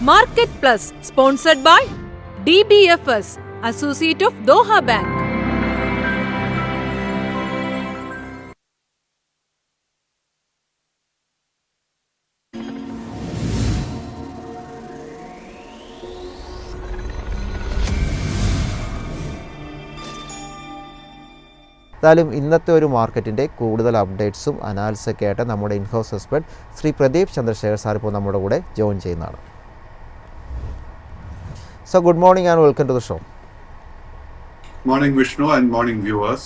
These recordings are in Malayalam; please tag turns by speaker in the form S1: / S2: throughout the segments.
S1: Market plus sponsored by DBFS, associate of Doha bank
S2: എന്തായാലും ഇന്നത്തെ ഒരു മാർക്കറ്റിന്റെ കൂടുതൽ അപ്ഡേറ്റ്സും അനാലിസൊക്കെ ആയിട്ട് നമ്മുടെ in house expert Shri Pradeep Chandrasekhar sir ഇപ്പോൾ നമ്മുടെ കൂടെ ജോയിൻ ചെയ്യുന്നതാണ്. So good morning and welcome to the show.
S3: Morning, Vishnu, and morning, viewers.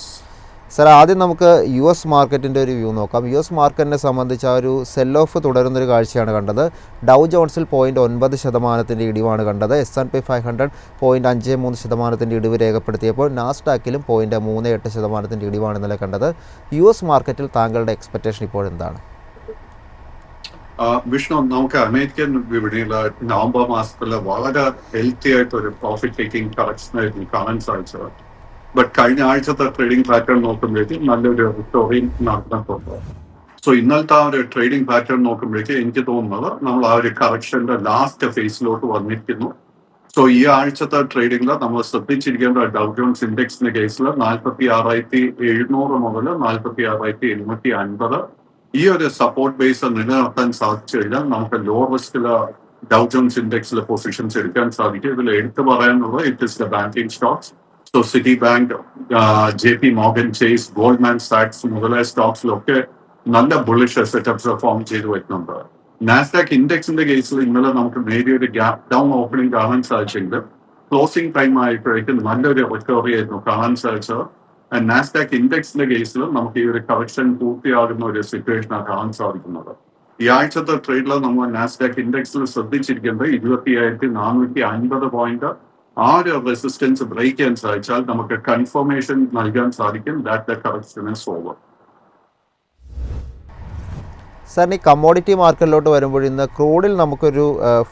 S2: Sir ആദ്യം നമുക്ക് യു എസ് മാർക്കറ്റിന്റെ ഒരു വ്യൂ നോക്കാം. യു എസ് മാർക്കറ്റിനെ സംബന്ധിച്ച് ആ ഒരു സെൽ ഓഫ് തുടരുന്നൊരു കാഴ്ചയാണ് കണ്ടത്. ഡൗ ജോൺസിൽ പോയിന്റ് ഒൻപത് ശതമാനത്തിന്റെ ഇടിവാണ് കണ്ടത്. S and P five hundred point അഞ്ച് മൂന്ന് ശതമാനത്തിന്റെ ഇടിവ് രേഖപ്പെടുത്തിയപ്പോൾ നാസ്ഡാക്കിലും പോയിന്റ് മൂന്ന് എട്ട് ശതമാനത്തിന്റെ ഇടിവാണ് ഇന്നലെ കണ്ടത്. യു എസ് മാർക്കറ്റിൽ താങ്കളുടെ എക്സ്പെക്റ്റേഷൻ ഇപ്പോൾ എന്താണ്
S3: വിഷ്ണു നമുക്ക് അമേരിക്കൻ വിപണിയിൽ നവംബർ മാസത്തിൽ വളരെ ഹെൽത്തി ആയിട്ട് ഒരു പ്രോഫിറ്റ് ടേക്കിംഗ് കളക്ഷൻ ആയിരുന്നു കാണാൻ സാധിച്ചത്. ബട്ട് കഴിഞ്ഞ ആഴ്ചത്തെ ട്രേഡിംഗ് പാറ്റേൺ നോക്കുമ്പോഴേക്കും നല്ലൊരു റിക്കവറി നടന്നിട്ടുണ്ട്. സോ ഇന്നലത്തെ ആ ഒരു ട്രേഡിംഗ് പാറ്റേൺ നോക്കുമ്പോഴേക്കും എനിക്ക് തോന്നുന്നത് നമ്മൾ ആ ഒരു കറക്ഷന്റെ ലാസ്റ്റ് ഫേസിലോട്ട് വന്നിരിക്കുന്നു. സോ ഈ ആഴ്ചത്തെ ട്രേഡിംഗിൽ നമ്മൾ ശ്രദ്ധിച്ചിരിക്കേണ്ട ഡൗ ഇൻഡെക്സിന്റെ കേസിൽ നാൽപ്പത്തി ആറായിരത്തി എഴുന്നൂറ് മുതൽ നാൽപ്പത്തി ആറായിരത്തി എണ്ണൂറ്റി അൻപത് ഈ ഒരു സപ്പോർട്ട് ബേസ് നിലനിർത്താൻ സാധിച്ചു കഴിഞ്ഞാൽ നമുക്ക് ലോവർ റിസ്കിൽ ഡൗ ജോൺസ് ഇൻഡെക്സിൽ പൊസിഷൻസ് എടുക്കാൻ സാധിക്കും. ഇതിൽ എടുത്തു പറയാനുള്ളത് it is the banking stocks so Citi bank J P Morgan Chase Goldman സാക്സ് മുതലായ സ്റ്റോക്സിലൊക്കെ നല്ല ബുള്ളിഷ് സെറ്റപ്സ് ഫോം ചെയ്തു വരുന്നുണ്ട്. നാസ്ഡാക്ക് ഇൻഡെക്സിന്റെ കേസിൽ ഇന്നലെ നമുക്ക് നേരിയൊരു ഗ്യാപ് ഡൗൺ ഓപ്പണിംഗ് കാണാൻ സാധിച്ചെങ്കിലും ക്ലോസിംഗ് ടൈം ആയപ്പോഴേക്കും നല്ലൊരു റിക്കവറി ആയിരുന്നു. കാണാൻ സാധിച്ചത് നാസ്ഡാക്ക് ഇൻഡെക്സിന്റെ കേസിൽ നമുക്ക് ഈ ഒരു കറക്ഷൻ പൂർത്തിയാകുന്ന ഒരു സിറ്റുവേഷനാണ് കാണാൻ സാധിക്കുന്നത്. ഈ ആഴ്ചത്തെ ട്രേഡിൽ നമ്മൾ നാസ്ഡാക്ക് ഇൻഡെക്സിൽ ശ്രദ്ധിച്ചിരിക്കേണ്ടത് ഇരുപത്തി അയ്യായിരത്തി നാനൂറ്റി അൻപത് പോയിന്റ് ആ ഒരു റെസിസ്റ്റൻസ് ബ്രേക്ക് ചെയ്യാൻ സാധിച്ചാൽ നമുക്ക് കൺഫർമേഷൻ നൽകാൻ സാധിക്കും. That the correction is over
S2: സാറിന് ഈ കമ്മോഡിറ്റി മാർക്കറ്റിലോട്ട് വരുമ്പോൾ ഇന്ന് ക്രൂഡിൽ നമുക്കൊരു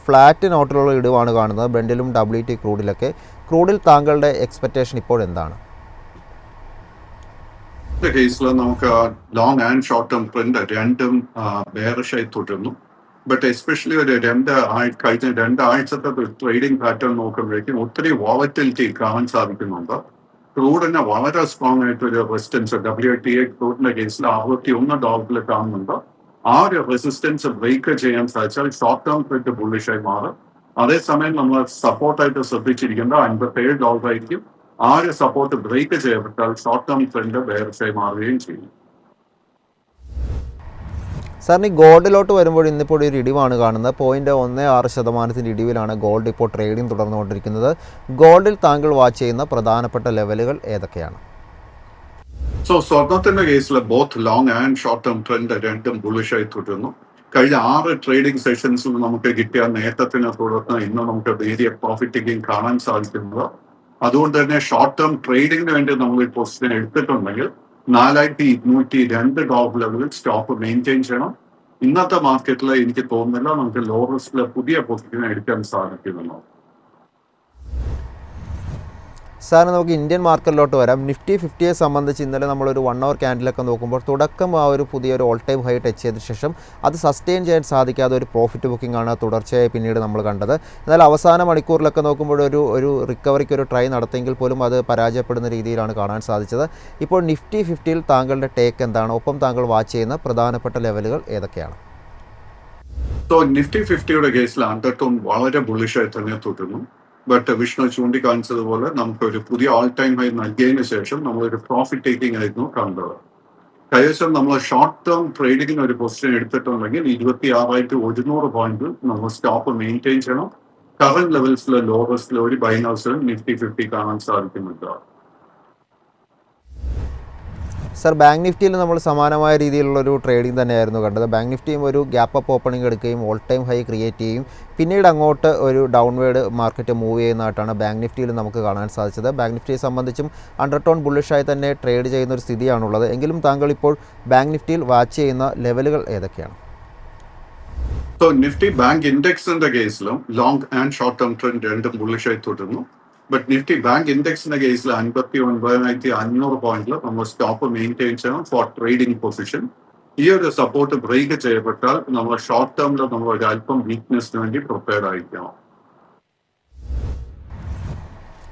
S2: ഫ്ലാറ്റ് നോട്ടിലുള്ള ഇടിവാണ് കാണുന്നത്. ബ്രെൻഡിലും ഡബ്ല്യു ടി ക്രൂഡിലൊക്കെ ക്രൂഡിൽ താങ്കളുടെ എക്സ്പെക്റ്റേഷൻ ഇപ്പോൾ എന്താണ്
S3: കേസിൽ നമുക്ക് long and short term trend രണ്ടും ബേറിഷായി തുടരുന്നു. ബട്ട് എസ്പെഷ്യലി ഒരു രണ്ട് ആഴ്ച കഴിഞ്ഞ രണ്ടാഴ്ചത്തെ ട്രേഡിംഗ് പാറ്റേൺ നോക്കുമ്പോഴേക്കും ഒത്തിരി വോളറ്റിലിറ്റി കാണാൻ സാധിക്കുന്നുണ്ട്. ക്രൂഡിന് വളരെ സ്ട്രോങ് ആയിട്ട് ഒരു റെസിസ്റ്റൻസ് ഡബ്ല്യു ടി എ ക്രൂഡിന്റെ കേസിൽ അറുപത്തി ഒന്ന് ഡോളറിൽ കാണുന്നുണ്ട്. ആ ഒരു റെസിസ്റ്റൻസ് ബ്രേക്ക് ചെയ്യാൻ സാധിച്ചാൽ ഷോർട്ട് ടേം ട്രെൻഡ് ബുള്ളിഷായി മാറും. അതേസമയം നമ്മൾ സപ്പോർട്ടായിട്ട് ശ്രദ്ധിച്ചിരിക്കേണ്ട അൻപത്തി ഏഴ് ഡോളർ ആയിരിക്കും. ആ ഒരു സപ്പോർട്ട് ബ്രേക്ക് ചെയ്യപ്പെട്ടാൽ ഷോർട്ട് ടേം ട്രെൻഡ് ബേർസായി മാറുകയും ചെയ്യും.
S2: സാറിന് ഈ ഗോൾഡിലോട്ട് വരുമ്പോൾ ഇന്നിപ്പോൾ ഒരു ഇടിവാണ് കാണുന്നത്. പോയിന്റ് ഒന്ന് ആറ് ശതമാനത്തിന്റെ ഇടിവിലാണ് ഗോൾഡ് ഇപ്പോൾ ട്രേഡിംഗ് തുടർന്നുകൊണ്ടിരിക്കുന്നത്. ഗോൾഡിൽ താങ്കൾ വാച്ച് ചെയ്യുന്ന പ്രധാനപ്പെട്ട ലെവലുകൾ ഏതൊക്കെയാണ്?
S3: സോ സ്വർണത്തിന്റെ കേസിൽ both long and short term trend രണ്ടും ബുള്ളിഷായി തുടരുന്നു. കഴിഞ്ഞ ആറ് ട്രേഡിംഗ് സെഷൻസിൽ നമുക്ക് കിട്ടിയ നേട്ടത്തിനെ തുടർന്ന് ഇന്ന് നമുക്ക് വേരിയ പ്രോഫിറ്റിംഗ് കാണാൻ സാധിക്കുന്നത് അതുകൊണ്ട് തന്നെ ഷോർട്ട് ടേം ട്രേഡിങ്ങിന് വേണ്ടി നമ്മൾ ഈ പൊസിഷൻ എടുത്തിട്ടുണ്ടെങ്കിൽ നാലായിരത്തി ഇരുന്നൂറ്റി രണ്ട് ഡോളർ ലെവലിൽ സ്റ്റോപ്പ് മെയിന്റെയിൻ ചെയ്യണം. ഇന്നത്തെ മാർക്കറ്റിൽ എനിക്ക് തോന്നുന്നില്ല നമുക്ക് ലോ റിസ്കിലെ പുതിയ പൊസിഷൻ എടുക്കാൻ സാധിക്കുമെന്നോ.
S2: സാറിന് നമുക്ക് ഇന്ത്യൻ മാർക്കറ്റിലോട്ട് വരാം. നിഫ്റ്റി ഫിഫ്റ്റിയെ സംബന്ധിച്ച് ഇന്നലെ നമ്മളൊരു വൺ അവർ ക്യാൻഡിലൊക്കെ നോക്കുമ്പോൾ തുടക്കം ആ ഒരു പുതിയൊരു ഓൾ ടൈം ഹൈ ടച്ച് ചെയ്ത ശേഷം അത് സസ്റ്റെയിൻ ചെയ്യാൻ സാധിക്കാതെ ഒരു പ്രോഫിറ്റ് ബുക്കിംഗ് ആണ് തുടർച്ചയായി പിന്നീട് നമ്മൾ കണ്ടത്. എന്നാൽ അവസാന മണിക്കൂറിലൊക്കെ നോക്കുമ്പോൾ ഒരു ഒരു റിക്കവറിക്ക് ഒരു ട്രൈ നടത്തിയെങ്കിൽ പോലും അത് പരാജയപ്പെടുന്ന രീതിയിലാണ് കാണാൻ സാധിച്ചത്. ഇപ്പോൾ നിഫ്റ്റി ഫിഫ്റ്റിയിൽ താങ്കളുടെ ടേക്ക് എന്താണ്? ഒപ്പം താങ്കൾ വാച്ച് ചെയ്യുന്ന പ്രധാനപ്പെട്ട ലെവലുകൾ ഏതൊക്കെയാണ്?
S3: സോ നിഫ്റ്റി ഫിഫ്റ്റിയുടെ കേസിൽ അണ്ടർടോൺ വളരെ ബുള്ളിഷായി തന്നെ തുടരുന്നു. ബട്ട് വിഷ്ണു ചൂണ്ടിക്കാണിച്ചതുപോലെ നമുക്ക് ഒരു പുതിയ ഓൾ ടൈം ഹൈ നൽകിയതിനു ശേഷം നമ്മളൊരു പ്രോഫിറ്റ് ടേക്കിംഗ് ആയിരുന്നു കണ്ടത്. കൈവശം നമ്മൾ ഷോർട്ട് ടേം ട്രേഡിങ്ങിന് ഒരു പൊസിഷൻ എടുത്തിട്ടുണ്ടെങ്കിൽ ഇരുപത്തി ആറായിരത്തി ഒരുന്നൂറ് പോയിന്റ് നമ്മൾ സ്റ്റോപ്പ് മെയിന്റെയിൻ ചെയ്യണം. കറന്റ് ലെവൽസിലെ ലോ റിസ്കിൽ ഒരു ബൈനൗസിലും നിഫ്റ്റി ഫിഫ്റ്റി കാണാൻ സാധിക്കുന്നുണ്ട്.
S2: സർ ബാങ്ക് നിഫ്റ്റിയിൽ നമ്മൾ സമാനമായ രീതിയിലുള്ള ഒരു ട്രേഡിംഗ് തന്നെയായിരുന്നു കണ്ടത്. ബാങ്ക് നിഫ്റ്റിയും ഒരു ഗ്യാപ്പ് അപ്പ് ഓപ്പണിംഗ് എടുക്കുകയും ഓൾ ടൈം ഹൈ ക്രിയേറ്റ് ചെയ്യും പിന്നീട് അങ്ങോട്ട് ഒരു ഡൗൺവേഡ് മാർക്കറ്റ് മൂവ് ചെയ്യുന്നതായിട്ടാണ് ബാങ്ക് നിഫ്റ്റിയിൽ നമുക്ക് കാണാൻ സാധിച്ചത്. ബാങ്ക് നിഫ്റ്റിയെ സംബന്ധിച്ചും അണ്ടർടോൺ ബുള്ളിഷായി തന്നെ ട്രേഡ് ചെയ്യുന്ന ഒരു സ്ഥിതിയാണുള്ളത്. എങ്കിലും താങ്കൾ ഇപ്പോൾ ബാങ്ക് നിഫ്റ്റിയിൽ വാച്ച് ചെയ്യുന്ന ലെവലുകൾ ഏതൊക്കെയാണ്?
S3: സോ നിഫ്റ്റി ബാങ്ക് ഇൻഡെക്സിന്റെ കേസിലും long and short term trend രണ്ടും ബുള്ളിഷായി തുടരുന്നു. ബട്ട് നിഫ്റ്റി ബാങ്ക് ഇൻഡെക്സിന്റെ കേസിൽ അൻപത്തി ഒൻപതിനായിരത്തി അഞ്ഞൂറ് പോയിന്റിൽ നമ്മൾ സ്റ്റോപ്പ് മെയിന്റെയിൻ ചെയ്യണം ഫോർ ട്രേഡിംഗ് പൊസിഷൻ ഈ ഒരു സപ്പോർട്ട് ബ്രേക്ക് ചെയ്യപ്പെട്ടാൽ നമ്മൾ ഷോർട്ട് ടേമിൽ നമ്മൾ ഒരു അല്പം വീക്ക്നെസ്സിന് വേണ്ടി പ്രിപ്പയർ ആയിരിക്കണം.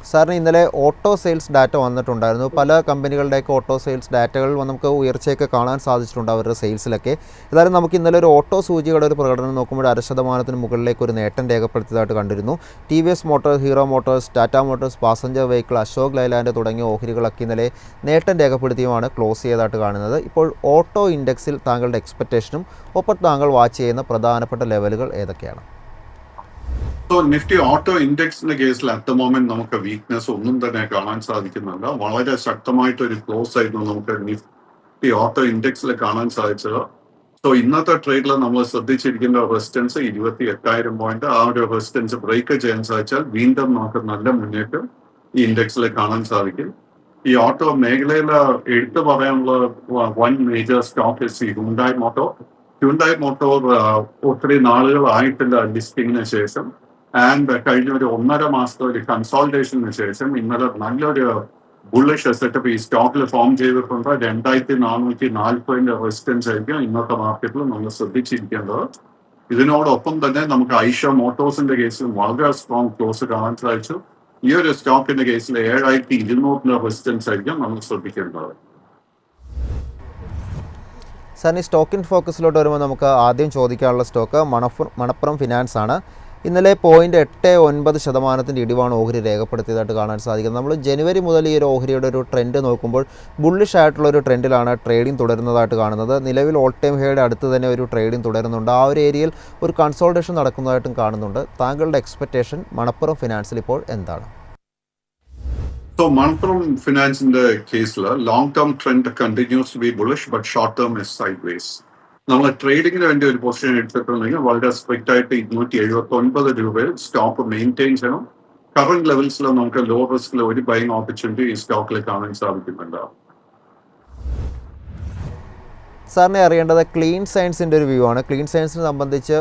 S2: സാറിന് ഇന്നലെ ഓട്ടോ സെയിൽസ് ഡാറ്റ വന്നിട്ടുണ്ടായിരുന്നു. പല കമ്പനികളുടെയൊക്കെ ഓട്ടോ സെയിൽസ് ഡാറ്റകൾ നമുക്ക് ഉയർച്ചയൊക്കെ കാണാൻ സാധിച്ചിട്ടുണ്ട് അവരുടെ സെയിൽസിലൊക്കെ. ഏതായാലും നമുക്ക് ഇന്നലെ ഒരു ഓട്ടോ സൂചികയുടെ ഒരു പ്രകടനം നോക്കുമ്പോൾ അര ശതമാനത്തിന് മുകളിലേക്ക് ഒരു നേട്ടം രേഖപ്പെടുത്തിയതായിട്ട് കണ്ടിരുന്നു. T V S Motors Hero Motors Tata Motors passenger vehicle Ashok Leyland തുടങ്ങിയ ഓഹരികളൊക്കെ ഇന്നലെ നേട്ടം രേഖപ്പെടുത്തിയുമാണ് ക്ലോസ് ചെയ്തതായിട്ട് കാണുന്നത്. ഇപ്പോൾ ഓട്ടോ ഇൻഡെക്സിൽ താങ്കളുടെ എക്സ്പെക്റ്റേഷനും ഒപ്പം താങ്കൾ വാച്ച് ചെയ്യുന്ന പ്രധാനപ്പെട്ട ലെവലുകൾ ഏതൊക്കെയാണ്?
S3: സോ നിഫ്റ്റി ഓട്ടോ ഇൻഡെക്സിന്റെ കേസിൽ അറ്റ് ദ മോമെന്റ് നമുക്ക് വീക്ക്നെസ് ഒന്നും തന്നെ കാണാൻ സാധിക്കുന്നില്ല. വളരെ ശക്തമായിട്ട് ഒരു ക്ലോസ് ആയിരുന്നു നമുക്ക് നിഫ്റ്റി ഓട്ടോ ഇൻഡെക്സിൽ കാണാൻ സാധിച്ചത്. സോ ഇന്നത്തെ ട്രേഡിൽ നമ്മൾ ശ്രദ്ധിച്ചിരിക്കുന്ന റെസിസ്റ്റൻസ് ഇരുപത്തി എട്ടായിരം പോയിന്റ് ആ ഒരു റെസിസ്റ്റൻസ് ബ്രേക്ക് ചെയ്യാൻ സാധിച്ചാൽ വീണ്ടും നമുക്ക് നല്ല മുന്നേറ്റം ഈ ഇൻഡെക്സിൽ കാണാൻ സാധിക്കും. ഈ ഓട്ടോ മേഖലയിൽ എടുത്തു പറയാനുള്ള വൺ മേജർ സ്റ്റോക്ക് ഈ ഹുണ്ടായ് മോട്ടോ ഹ്യുണ്ടായി മോട്ടോർ ഒത്തിരി നാളുകളായിട്ടില്ല ലിസ്റ്റിങ്ങിന് ശേഷം. ആൻഡ് കഴിഞ്ഞ ഒരു ഒന്നര മാസത്തെ ഒരു കൺസോൾട്ടേഷന് ശേഷം ഇന്നലെ നല്ലൊരു ബുള്ളിഷ് സെറ്റപ്പ് ഈ സ്റ്റോക്കിൽ ഫോം ചെയ്തിട്ടുണ്ട്. രണ്ടായിരത്തി നാനൂറ്റി നാൽപ്പതിന്റെ റെസിസ്റ്റൻസ് ആയിരിക്കും ഇന്നത്തെ മാർക്കറ്റിൽ നമ്മൾ ശ്രദ്ധിച്ചിരിക്കേണ്ടത്. ഇതിനോടൊപ്പം തന്നെ നമുക്ക് ഐഷ മോട്ടോഴ്സിന്റെ കേസിൽ വളരെ സ്ട്രോങ് ക്ലോസ് കാണാൻ സാധിച്ചു ഈ ഒരു സ്റ്റോക്കിന്റെ കേസിൽ ഏഴായിരത്തി ഇരുന്നൂറിന്റെ റെസിസ്റ്റൻസ് ആയിരിക്കും നമ്മൾ ശ്രദ്ധിക്കേണ്ടത്.
S2: സാറിന് ഈ സ്റ്റോക്ക് ഇൻ ഫോക്കസിലോട്ട് വരുമ്പോൾ നമുക്ക് ആദ്യം ചോദിക്കാനുള്ള സ്റ്റോക്ക് മണപ്പുറം മണപ്പുറം ഫിനാൻസ് ആണ്. ഇന്നലെ പോയിന്റ് എട്ട് ഒൻപത് ശതമാനത്തിന്റെ ഇടിവാണ് ഓഹരി രേഖപ്പെടുത്തിയതായിട്ട് കാണാൻ സാധിക്കുന്നത്. നമ്മൾ ജനുവരി മുതൽ ഈ ഒരു ഓഹരിയുടെ ഒരു ട്രെൻഡ് നോക്കുമ്പോൾ ബുള്ളിഷ് ആയിട്ടുള്ള ഒരു ട്രെൻഡിലാണ് ട്രേഡിംഗ് തുടരുന്നതായിട്ട് കാണുന്നത്. നിലവിൽ ഓൾ ടൈം ഹൈയുടെ അടുത്ത് തന്നെ ഒരു ട്രേഡിംഗ് തുടരുന്നുണ്ട്. ആ ഒരു ഏരിയയിൽ ഒരു കൺസോൾട്ടേഷൻ നടക്കുന്നതായിട്ടും കാണുന്നുണ്ട്. താങ്കളുടെ എക്സ്പെക്റ്റേഷൻ മണപ്പുറം ഫിനാൻസിൽ ഇപ്പോൾ എന്താണ്?
S3: സോ മണപ്പുറം ഫിനാൻസിന്റെ കേസിൽ long term trend continues be bullish but short term is sideways നമ്മൾ ട്രേഡിങ്ങിന് വേണ്ടി ഒരു പൊസിഷൻ എടുത്തിട്ടുണ്ടെങ്കിൽ വളരെ സ്ട്രിക്റ്റ് ആയിട്ട് ഇരുന്നൂറ്റി എഴുപത്തി ഒൻപത് രൂപയിൽ സ്റ്റോക്ക് മെയിന്റെയിൻ ചെയ്യണം. കറന്റ് ലെവൽസിൽ നമുക്ക് ലോ റിസ്കിൽ ഒരു ബൈങ് ഓപ്പർച്യൂണിറ്റി ഈ സ്റ്റോക്കിൽ കാണാൻ സാധിക്കുന്നുണ്ട്
S2: സാറിനെ അറിയേണ്ടത് ക്ലീൻ സയൻസിന്റെ ഒരു വ്യൂ ആണ്. ക്ലീൻ സയൻസിനെ സംബന്ധിച്ച്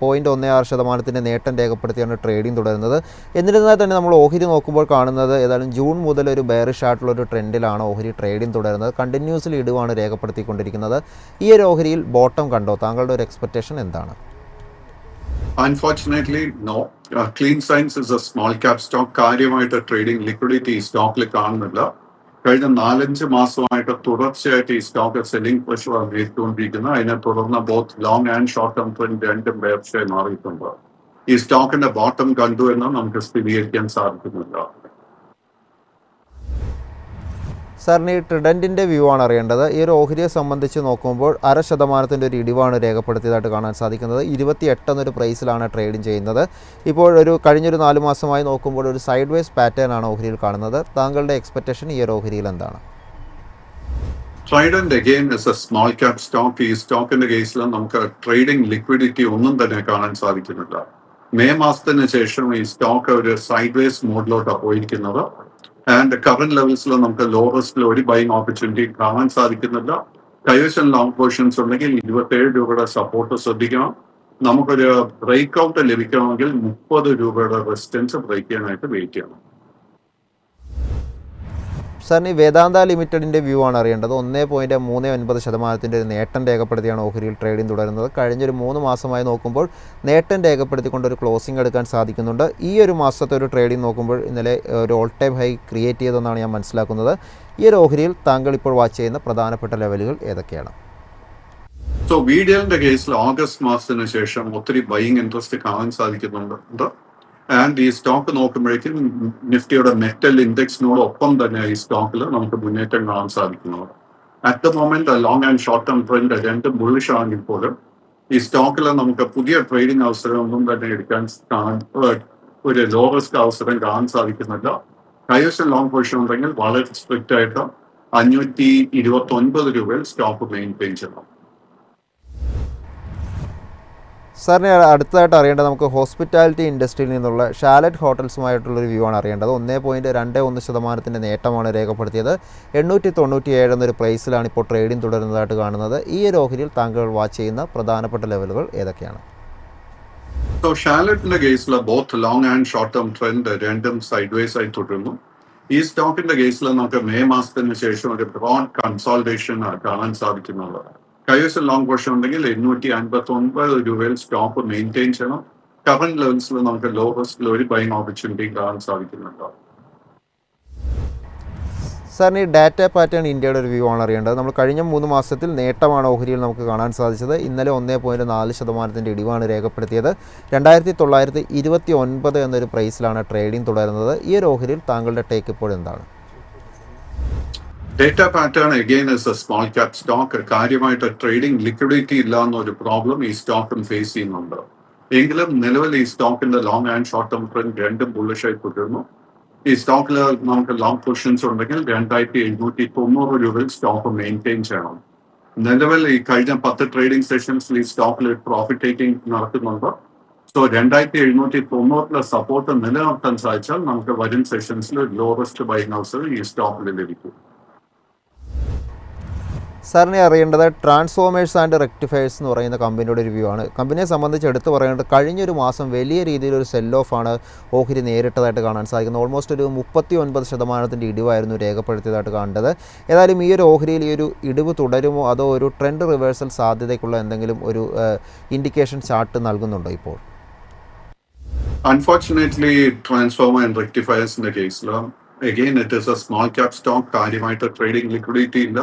S2: പോയിന്റ് ഒന്ന് ആറ് ശതമാനത്തിന്റെ നേട്ടം രേഖപ്പെടുത്തിയാണ് ട്രേഡിംഗ് തുടരുന്നത്. എന്നിരുന്നാൽ തന്നെ നമ്മൾ ഓഹരി നോക്കുമ്പോൾ കാണുന്നത് ഏതായാലും ജൂൺ മുതൽ ഒരു ബെയറിഷ് ആയിട്ടുള്ള ഒരു ട്രെൻഡിലാണ് ഓഹരി ട്രേഡിംഗ് തുടരുന്നത്. കണ്ടിന്യൂസ്ലി ഇടിവാണ് രേഖപ്പെടുത്തിക്കൊണ്ടിരിക്കുന്നത്. ഈ ഒരു ഓഹരിയിൽ ബോട്ടം കണ്ടോ? താങ്കളുടെ ഒരു എക്സ്പെക്റ്റേഷൻ എന്താണ്?
S3: Unfortunately no Clean Science is a small cap stock കാര്യമായിട്ട് ട്രേഡിംഗ് ലിക്വിഡിറ്റി സ്റ്റോക്കിൽ കാണുന്നില്ല. കഴിഞ്ഞ നാലഞ്ച് മാസമായിട്ട് തുടർച്ചയായിട്ട് ഈ സ്റ്റോക്ക് സെല്ലിംഗ് പ്രഷർ നേരിട്ടുകൊണ്ടിരിക്കുന്നത് അതിനെ തുടർന്ന് both long and short term trend രണ്ടും ബേർഷയായി മാറിയിട്ടുണ്ട്. ഈ സ്റ്റോക്കിന്റെ ബോട്ടം കണ്ടു എന്ന് നമുക്ക് സ്ഥിരീകരിക്കാൻ സാധിക്കുന്നില്ല
S2: സാറിന് ഈ ട്രിഡന്റിന്റെ വ്യൂ ആണ് അറിയേണ്ടത്. ഈ ഒരു ഓഹരിയെ സംബന്ധിച്ച് നോക്കുമ്പോൾ അര ശതമാനത്തിന്റെ ഒരു ഇടിവാണ് രേഖപ്പെടുത്തിയതായിട്ട് കാണാൻ സാധിക്കുന്നത്. ഇരുപത്തി എട്ടെന്നൊരു പ്രൈസിലാണ് ട്രേഡിംഗ് ചെയ്യുന്നത്. ഇപ്പോൾ ഒരു കഴിഞ്ഞൊരു നാല് മാസമായി നോക്കുമ്പോൾ ഒരു സൈഡ് വേസ് പാറ്റേൺ ആണ് ഓഹരിയിൽ കാണുന്നത്. താങ്കളുടെ എക്സ്പെക്റ്റേഷൻ ഈ ഒരു ഓഹരിയിൽ എന്താണ്?
S3: Trident again is a small cap stock ഈ സ്റ്റോക്കിന്റെ കേസിൽ നമുക്ക് ട്രേഡിംഗ് ലിക്വിഡിറ്റി ഒന്നും തന്നെ കാണാൻ സാധിക്കുന്നില്ല. മെയ് മാസത്തിന് ശേഷം ഈ സ്റ്റോക്ക് ഒരു സൈഡ് വേസ് മോഡിലോട്ടാണ് പോയിരിക്കുന്നത്. ആൻഡ് കറന്റ് ലെവൽസിൽ നമുക്ക് ലോ റിസ്കിൽ ഒരു ബൈങ് ഓപ്പർച്യൂണിറ്റി കാണാൻ സാധിക്കുന്നില്ല. കൈവശം ലോങ് പൊസിഷൻസ് ഉണ്ടെങ്കിൽ ഇരുപത്തേഴ് രൂപയുടെ സപ്പോർട്ട് ശ്രദ്ധിക്കണം. നമുക്കൊരു ബ്രേക്ക് ഔട്ട് ലഭിക്കണമെങ്കിൽ മുപ്പത് രൂപയുടെ റെസിസ്റ്റൻസ് ബ്രേക്ക് ചെയ്യാനായിട്ട് വെയിറ്റ് ചെയ്യണം.
S2: സാറിന് വേദാന്ത ലിമിറ്റഡിന്റെ വ്യൂ ആണ് അറിയേണ്ടത്. ഒന്ന് പോയിന്റ് മൂന്ന് ഒൻപത് ശതമാനത്തിന്റെ ഒരു നേട്ടം രേഖപ്പെടുത്തിയാണ് ഓഹരിയിൽ ട്രേഡിംഗ് തുടരുന്നത്. കഴിഞ്ഞൊരു മൂന്ന് മാസമായി നോക്കുമ്പോൾ നേട്ടം രേഖപ്പെടുത്തിക്കൊണ്ട് ഒരു ക്ലോസിംഗ് എടുക്കാൻ സാധിക്കുന്നുണ്ട്. ഈ ഒരു മാസത്തെ ഒരു ട്രേഡിംഗ് നോക്കുമ്പോൾ ഇന്നലെ ഒരു ഓൾ ടൈം ഹൈ ക്രിയേറ്റ് ചെയ്തെന്നാണ് ഞാൻ മനസ്സിലാക്കുന്നത്. ഈ ഒരു ഓഹരിയിൽ താങ്കൾ ഇപ്പോൾ വാച്ച് ചെയ്യുന്ന പ്രധാനപ്പെട്ട ലെവലുകൾ ഏതൊക്കെയാണ്?
S3: സോ വീഡിയോന്റെ കേസിൽ ഓഗസ്റ്റ് മാസത്തിന് ശേഷം ഒത്തിരി ബൈയിങ് ഇൻട്രസ്റ്റ് കാണാൻ സാധിക്കുന്നുണ്ട്. ആൻഡ് ഈ സ്റ്റോക്ക് നോക്കുമ്പോഴേക്കും നിഫ്റ്റിയുടെ മെറ്റൽ ഇൻഡെക്സിനോടൊപ്പം തന്നെ ഈ സ്റ്റോക്കിൽ നമുക്ക് മുന്നേറ്റം കാണാൻ സാധിക്കുന്നത് at the moment long and short term trend രണ്ടും ബുള്ളിഷ് ആണെങ്കിൽ പോലും ഈ സ്റ്റോക്കിൽ നമുക്ക് പുതിയ ട്രേഡിംഗ് അവസരമൊന്നും തന്നെ എടുക്കാൻ ഒരു ലോ റിസ്ക് അവസരം കാണാൻ സാധിക്കുന്നില്ല. കൈവശം ലോങ് പൊസിഷൻ ഉണ്ടെങ്കിൽ വളരെ സ്ട്രിക്റ്റ് ആയിട്ട് അഞ്ഞൂറ്റി ഇരുപത്തി ഒൻപത് രൂപയിൽ സ്റ്റോക്ക് മെയിന്റെയിൻ ചെയ്യണം.
S2: സാറിന് അടുത്തതായിട്ട് അറിയേണ്ടത് നമുക്ക് ഹോസ്പിറ്റാലിറ്റി ഇൻഡസ്ട്രിയിൽ നിന്നുള്ള ഷാലറ്റ് ഹോട്ടൽസുമായിട്ടുള്ളൊരു വ്യൂ ആണ് അറിയേണ്ടത്. ഒന്നേ പോയിന്റ് രണ്ട് ഒന്ന് ശതമാനത്തിന്റെ നേട്ടമാണ് രേഖപ്പെടുത്തിയത്. എണ്ണൂറ്റി തൊണ്ണൂറ്റി ഏഴ് എന്നൊരു പ്രൈസിലാണ് ഇപ്പോൾ ട്രേഡിംഗ് തുടരുന്നതായിട്ട് കാണുന്നത്. ഈ ഒരു ഓഹരിയിൽ താങ്കൾ വാച്ച് ചെയ്യുന്ന പ്രധാനപ്പെട്ട ലെവലുകൾ ഏതൊക്കെയാണ്?
S3: സോ ഷാലറ്റിന്റെ കേസിൽ both long and short term trend രണ്ടും സൈഡ് വേസ് ആയി തുടരുന്നു. ഈ സ്റ്റോക്കിന്റെ കേസിൽ നമുക്ക് മെയ് മാസത്തിന് ശേഷം ഒരു ബ്രോഡ് കൺസോൾട്ടേഷൻ കാണാൻ സാധിക്കുന്നുണ്ട് കൈവശം ലോങ് പോർഷൻ ഉണ്ടെങ്കിൽ എണ്ണൂറ്റി അൻപത്തി ഒൻപത് രൂപയിൽ സ്റ്റോപ്പ് മെയിന്റെയിൻ ചെയ്യണം. കറന്റ് ലെവൽസിൽ നമുക്ക് ലോ റിസ്കിൽ ഒരു ബൈങ് ഓപ്പർച്യൂണിറ്റി കാണാൻ സാധിക്കുന്നുണ്ട്?
S2: സാറിന് ഈ ഡാറ്റ പാറ്റേൺ ഇന്ത്യയുടെ ഒരു വ്യൂ ആണ് അറിയേണ്ടത്. നമ്മൾ കഴിഞ്ഞ മൂന്ന് മാസത്തിൽ നേട്ടമാണ് ഓഹരിയിൽ നമുക്ക് കാണാൻ സാധിച്ചത്. ഇന്നലെ ഒന്നേ പോയിന്റ് നാല് ശതമാനത്തിന്റെ ഇടിവാണ് രേഖപ്പെടുത്തിയത്. രണ്ടായിരത്തി തൊള്ളായിരത്തി ഇരുപത്തി ഒൻപത് എന്നൊരു പ്രൈസിലാണ് ട്രേഡിംഗ് തുടരുന്നത്. ഈ ഒരു ഓഹരിയിൽ താങ്കളുടെ ടേക്ക് ഇപ്പോൾ എന്താണ്
S3: Data Pattern again is a small cap stock കാര്യമായിട്ട് ട്രേഡിംഗ് ലിക്വിഡിറ്റി ഇല്ല എന്നൊരു പ്രോബ്ലം ഈ സ്റ്റോക്കും ഫേസ് ചെയ്യുന്നുണ്ട്. എങ്കിലും നിലവിൽ ഈ സ്റ്റോക്കിന്റെ long and short term trend രണ്ടും ബുള്ളിഷായി തുടരുന്നു. ഈ സ്റ്റോക്കിൽ നമുക്ക് ലോങ് പൊസിഷൻസ് ഉണ്ടെങ്കിൽ രണ്ടായിരത്തി എഴുന്നൂറ്റി തൊണ്ണൂറ് രൂപയിൽ സ്റ്റോക്ക് മെയിന്റെയിൻ ചെയ്യണം. നിലവിൽ ഈ കഴിഞ്ഞ പത്ത് ട്രേഡിംഗ് സെഷൻസിൽ ഈ സ്റ്റോക്കിൽ പ്രോഫിറ്റ് ടേക്കിംഗ് നടക്കുന്നുണ്ട്. സോ രണ്ടായിരത്തി എഴുന്നൂറ്റി തൊണ്ണൂറിലെ സപ്പോർട്ട് നിലനിർത്താൻ സാധിച്ചാൽ നമുക്ക് വരും സെഷൻസിൽ ലോവസ്റ്റ് ബൈ ഹൗസ് ഈ സ്റ്റോക്കിൽ ലഭിക്കും.
S2: സാറിനെ അറിയേണ്ടത് ട്രാൻസ്ഫോമേഴ്സ് ആൻഡ് റെക്ടിഫയേഴ്സ് എന്ന് പറയുന്ന കമ്പനിയുടെ ഒരു വ്യൂ ആണ്. കമ്പനിയെ സംബന്ധിച്ച് എടുത്തു പറയേണ്ടത് കഴിഞ്ഞൊരു മാസം വലിയ രീതിയിലൊരു സെൽ ഓഫ് ആണ് ഓഹരി നേരിട്ടതായിട്ട് കാണാൻ സാധിക്കുന്നത്. ഓൾമോസ്റ്റ് ഒരു മുപ്പത്തി ഒൻപത് ശതമാനത്തിന്റെ ഇടിവായിരുന്നു രേഖപ്പെടുത്തിയതായിട്ട് കണ്ടത് ഏതായാലും ഈ ഒരു ഓഹരിയിൽ ഈ ഒരു ഇടിവ് തുടരുമോ അതോ ഒരു ട്രെൻഡ് റിവേഴ്സൽ സാധ്യതയ്ക്കുള്ള എന്തെങ്കിലും ഒരു ഇൻഡിക്കേഷൻ ചാർട്ട് നൽകുന്നുണ്ടോ ഇപ്പോൾ?
S3: അൺഫോർച്ചുനേറ്റ്ലി ട്രാൻസ്ഫോമർ ആൻഡ് റെക്ടിഫയേഴ്സിന്റെ കേസിലും again it is a small cap stock കാര്യമായിട്ട് ട്രേഡിംഗ് ലിക്വിഡിറ്റി ഇല്ല.